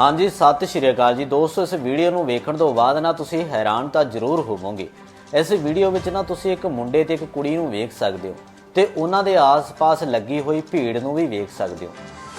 ਹਾਂਜੀ, ਸਤਿ ਸ਼੍ਰੀ ਅਕਾਲ ਜੀ। ਦੋਸਤੋ, ਇਸ ਵੀਡੀਓ ਨੂੰ ਵੇਖਣ ਤੋਂ ਬਾਅਦ ਨਾ ਤੁਸੀਂ ਹੈਰਾਨ ਤਾਂ ਜ਼ਰੂਰ ਹੋਵੋਗੇ। ਇਸ ਵੀਡੀਓ ਵਿੱਚ ਨਾ ਤੁਸੀਂ ਇੱਕ ਮੁੰਡੇ ਤੇ ਇੱਕ ਕੁੜੀ ਨੂੰ ਵੇਖ ਸਕਦੇ ਹੋ ਤੇ ਉਹਨਾਂ ਦੇ ਆਸ-ਪਾਸ ਲੱਗੀ ਹੋਈ ਭੀੜ ਨੂੰ ਵੀ ਵੇਖ ਸਕਦੇ ਹੋ।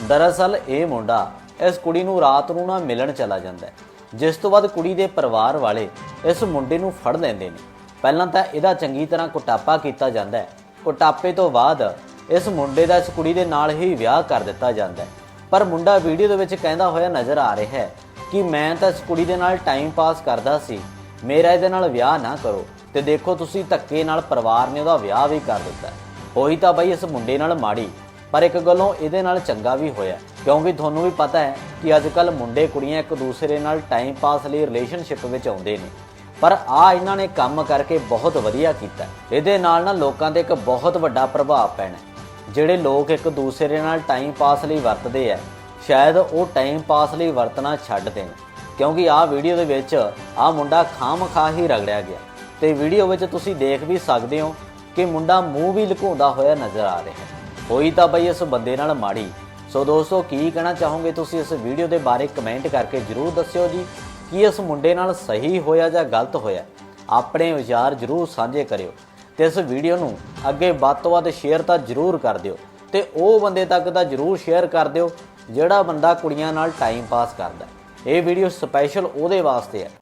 ਦਰਅਸਲ ਇਹ ਮੁੰਡਾ ਇਸ ਕੁੜੀ ਨੂੰ ਰਾਤ ਨੂੰ ਨਾ ਮਿਲਣ ਚਲਾ ਜਾਂਦਾ ਹੈ। ਜਿਸ ਤੋਂ ਬਾਅਦ ਕੁੜੀ ਦੇ ਪਰਿਵਾਰ ਵਾਲੇ ਇਸ ਮੁੰਡੇ ਨੂੰ ਫੜ ਲੈਂਦੇ ਨੇ। ਪਹਿਲਾਂ ਤਾਂ ਇਹਦਾ ਚੰਗੀ ਤਰ੍ਹਾਂ ਕੁਟਾਪਾ ਕੀਤਾ ਜਾਂਦਾ ਹੈ। ਕੁਟਾਪੇ ਤੋਂ ਬਾਅਦ ਇਸ ਮੁੰਡੇ ਦਾ ਇਸ ਕੁੜੀ ਦੇ ਨਾਲ ਹੀ ਵਿਆਹ ਕਰ ਦਿੱਤਾ ਜਾਂਦਾ ਹੈ। ਪਰ ਮੁੰਡਾ ਵੀਡੀਓ ਦੇ ਵਿੱਚ ਕਹਿੰਦਾ ਹੋਇਆ ਨਜ਼ਰ ਆ ਰਿਹਾ ਹੈ ਕਿ ਮੈਂ ਤਾਂ ਇਸ ਕੁੜੀ ਦੇ ਨਾਲ ਟਾਈਮ ਪਾਸ ਕਰਦਾ ਸੀ। ਮੇਰਾ ਇਹਦੇ ਨਾਲ ਵਿਆਹ ਨਾ ਕਰੋ ਤੇ ਦੇਖੋ ਤੁਸੀਂ ਧੱਕੇ ਨਾਲ ਪਰਿਵਾਰ ਨੇ ਉਹਦਾ ਵਿਆਹ ਵੀ ਕਰ ਦਿੱਤਾ। ਹੈ। ਹੋਈ ਤਾਂ ਬਈ ਇਸ ਮੁੰਡੇ ਨਾਲ ਮਾੜੀ, ਪਰ ਇੱਕ ਗੱਲੋਂ ਇਹਦੇ ਨਾਲ ਚੰਗਾ ਵੀ ਹੋਇਆ। ਕਿਉਂਕਿ ਤੁਹਾਨੂੰ ਵੀ ਪਤਾ ਹੈ ਕਿ ਅੱਜ ਕੱਲ ਮੁੰਡੇ ਕੁੜੀਆਂ ਇੱਕ ਦੂਸਰੇ ਨਾਲ ਟਾਈਮ ਪਾਸ ਲਈ ਰਿਲੇਸ਼ਨਸ਼ਿਪ ਵਿੱਚ ਆਉਂਦੇ ਨੇ। ਪਰ ਆ ਇਹਨਾਂ ਨੇ ਕੰਮ ਕਰਕੇ ਬਹੁਤ ਵਧੀਆ ਕੀਤਾ। ਇਹਦੇ ਨਾਲ ਨਾ ਲੋਕਾਂ ਤੇ ਇੱਕ ਬਹੁਤ ਵੱਡਾ ਪ੍ਰਭਾਵ ਪੈਣਾ ਜਿਹੜੇ ਲੋਕ ਇੱਕ ਦੂਸਰੇ ਨਾਲ ਟਾਈਮ ਪਾਸ ਲਈ ਵਰਤਦੇ ਆ, ਸ਼ਾਇਦ ਉਹ ਟਾਈਮ ਪਾਸ ਲਈ ਵਰਤਣਾ ਛੱਡ ਦੇਣ। ਕਿਉਂਕਿ ਆਹ ਵੀਡੀਓ ਦੇ ਵਿੱਚ ਆਹ ਮੁੰਡਾ ਖਾਮਖਾ ਹੀ ਰਗੜਿਆ ਗਿਆ। ਤੇ ਵੀਡੀਓ ਵਿੱਚ ਤੁਸੀਂ ਦੇਖ ਵੀ ਸਕਦੇ ਹੋ ਕਿ ਮੁੰਡਾ ਮੂੰਹ ਵੀ ਲੁਕਾਉਂਦਾ ਹੋਇਆ ਨਜ਼ਰ ਆ ਰਿਹਾ ਹੈ। ਹੋਈ ਤਾਂ ਬਈ ਇਸ ਬੰਦੇ ਨਾਲ ਮਾੜੀ। ਸੋ ਦੋਸਤੋ, ਕੀ ਕਹਿਣਾ ਚਾਹੋਗੇ ਤੁਸੀਂ ਇਸ ਵੀਡੀਓ ਦੇ ਬਾਰੇ ਕਮੈਂਟ ਕਰਕੇ ਜਰੂਰ ਦੱਸਿਓ ਜੀ ਕੀ ਇਸ ਮੁੰਡੇ ਨਾਲ ਸਹੀ ਹੋਇਆ ਜਾਂ ਗਲਤ ਹੋਇਆ। ਆਪਣੇ ਵਿਚਾਰ ਜਰੂਰ ਸਾਂਝੇ ਕਰਿਓ। ਤੇ ਇਸ ਵੀਡੀਓ ਨੂੰ ਅੱਗੇ ਵੱਧ ਤੋਂ ਵੱਧ ਸ਼ੇਅਰ ਤਾਂ ਜਰੂਰ ਕਰ ਦਿਓ ਤੇ ਉਹ ਬੰਦੇ ਤੱਕ ਤਾਂ ਜਰੂਰ ਸ਼ੇਅਰ ਕਰ ਦਿਓ ਜਿਹੜਾ ਬੰਦਾ ਕੁੜੀਆਂ ਨਾਲ ਟਾਈਮ ਪਾਸ ਕਰਦਾ ਇਹ ਵੀਡੀਓ ਸਪੈਸ਼ਲ ਉਹਦੇ ਵਾਸਤੇ ਹੈ।